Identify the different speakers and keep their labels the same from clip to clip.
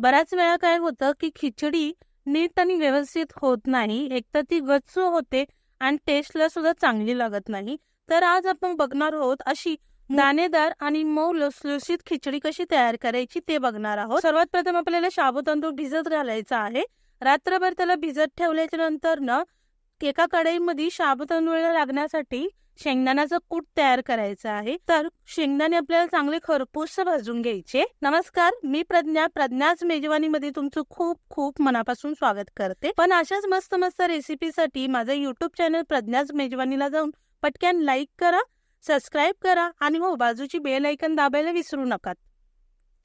Speaker 1: बऱ्याच वेळा काय होतं की खिचडी नीट आणि व्यवस्थित होत नाही एकतर ती गच्चू होते आणि टेस्टला सुद्धा चांगली लागत नाही. तर आज आपण बघणार आहोत अशी दाणेदार आणि मऊ लसलुसीत खिचडी कशी तयार करायची ते बघणार आहोत. सर्वात प्रथम आपल्याला शाबू तांदूळ भिजत घालायचा आहे. रात्रभर त्याला भिजत ठेवल्याच्या नंतर न एका कढईमध्ये शाबू तांदूळला लागण्यासाठी शेंगदाण्याचं कूट तयार करायचं आहे तर शेंगदाणे आपल्याला चांगले खरपूस भाजून घ्यायचे. नमस्कार मी प्रज्ञा प्रज्ञाच मेजवानीमध्ये तुमचं खूप खूप मनापासून स्वागत करते. पण अशाच मस्त मस्त रेसिपीसाठी माझं युट्यूब चॅनल प्रज्ञाच मेजवानीला जाऊन पटक्यान लाईक करा सबस्क्राईब करा आणि हो बाजूची बेल ऐकन दाबायला विसरू नका.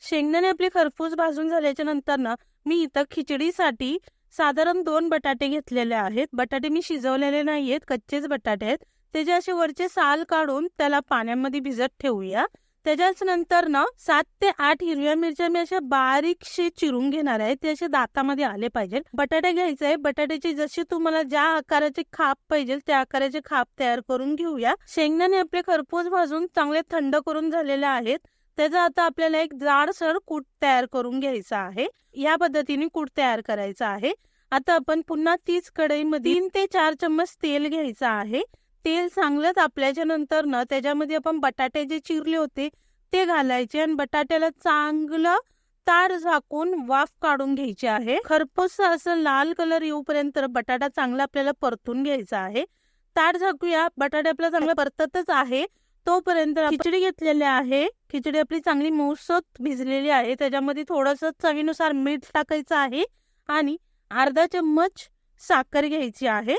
Speaker 1: शेंगदाणे आपले खरपूस भाजून झाल्याच्यानंतर ना मी इथं खिचडीसाठी साधारण दोन बटाटे घेतलेले आहेत. बटाटे मी शिजवलेले नाहीयेत कच्चेच बटाटे आहेत. त्याचे असे वरचे साल काढून त्याला पाण्यामध्ये भिजत ठेवूया. त्याच्याच नंतर ना सात ते आठ हिरव्या मिरच्या मी अशा बारीकशे चिरून घेणार आहे. ते असे दातामध्ये आले पाहिजेत. बटाटे घ्यायचे आहे. बटाट्याची जशी तुम्हाला ज्या आकाराचे खाप पाहिजे त्या आकाराचे खाप तयार करून घेऊया. शेंगदाणे आपले खरपूस भाजून चांगले थंड करून झालेले आहेत. त्याचा आता आपल्याला एक जाडसर कूट तयार करून घ्यायचा आहे. या पद्धतीने कूट तयार करायचा आहे. आता आपण पुन्हा तीच कढईमध्ये तीन ते चार चम्मच तेल घ्यायचं आहे. तेल चांगलंच आपल्याच्या नंतर ना त्याच्यामध्ये आपण बटाटे जे चिरले होते ते घालायचे आणि बटाट्याला चांगलं ताड झाकून वाफ काढून घ्यायची आहे. खरपूस असं लाल कलर येऊपर्यंत बटाटा चांगला आपल्याला परतून घ्यायचा आहे. ताड झाकूया बटाटे आपला चांगला परततच आहे. तोपर्यंत खिचडी घेतलेली आहे. खिचडी आपली चांगली मऊसत भिजलेली आहे. त्याच्यामध्ये थोडंसं चवीनुसार मीठ टाकायचं आहे आणि अर्धा चम्मच साखर घ्यायची आहे.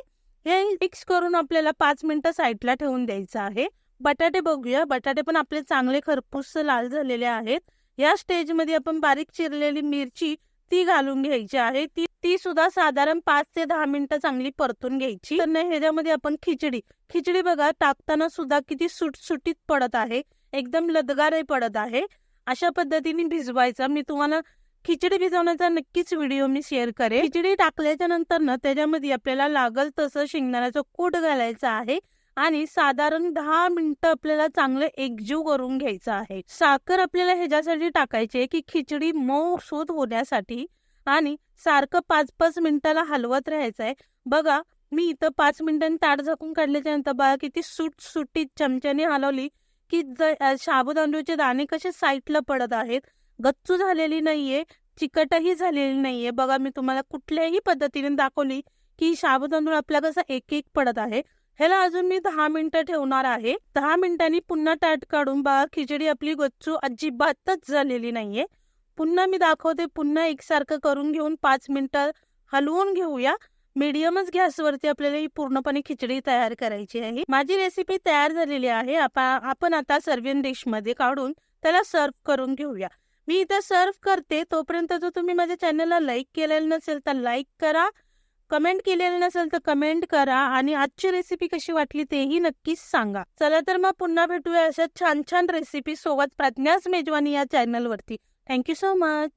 Speaker 1: हे मिक्स करून आपल्याला पाच मिनिटं साईडला ठेवून द्यायचं आहे. बटाटे बघूया. बटाटे पण आपले चांगले खरपूस लाल झालेले आहेत. या स्टेजमध्ये आपण बारीक चिरलेली मिरची ती घालून घ्यायची आहे. ती ती सुद्धा साधारण पाच ते दहा मिनिटं चांगली परतून घ्यायची. तर ह्याच्यामध्ये आपण खिचडी खिचडी बघा टाकताना सुद्धा किती सुटसुटीत पडत आहे. एकदम लदगारही पडत आहे. अशा पद्धतीने भिजवायचा. मी तुम्हाला खिचडी भिजवण्याचा नक्कीच व्हिडिओ मी शेअर करेन. खिचडी टाकल्याच्या नंतर ना त्याच्यामध्ये आपल्याला लागल तसं शेंगदाण्याचं कूट घालायचं आहे आणि साधारण दहा मिनिटं आपल्याला चांगलं एकजीव करून घ्यायचं आहे. साखर आपल्याला ह्याच्यासाठी टाकायची आहे की खिचडी मऊ सूत होण्यासाठी आणि सारखं पाच पाच मिनिटाला हलवत राहायचं आहे. बघा मी इथं पाच मिनिटांनी ताट झाकून काढल्याच्या नंतर बघा किती सुट सुटीत चमच्याने हलवली की ज तांदूळचे दाणे कसे साईटला पडत आहेत. गच्चू झालेली नाहीये चिकटही झालेली नाहीये. बघा मी तुम्हाला कुठल्याही पद्धतीने दाखवली की शाबू तांदूळ आपला कसा एक एक पडत आहे. ह्याला अजून मी दहा मिनिटं ठेवणार आहे. दहा मिनिटांनी पुन्हा ताट काढून बघा खिचडी आपली गच्चू अजिबातच झालेली नाहीये. पुन्हा मी दाखवते पुन्हा एकसारखं करून घेऊन पाच मिनिटं हलवून घेऊया. मीडियमच गॅसवरती आपल्याला ही पूर्णपणे खिचडी तयार करायची आहे. माझी रेसिपी तयार झालेली आहे. आपण आता सर्वियन डिशमध्ये काढून त्याला सर्व करून घेऊया. मी इथं सर्व करते. तोपर्यंत जर तुम्ही माझ्या चॅनलला लाईक केलेलं नसेल तर लाईक करा. कमेंट केलेलं नसेल तर कमेंट करा आणि आजची रेसिपी कशी वाटली तेही नक्कीच सांगा. चला तर मग पुन्हा भेटूया अशा छान छान रेसिपी सोबत प्रज्ञास मेजवानी या चॅनलवरती. Thank you so much.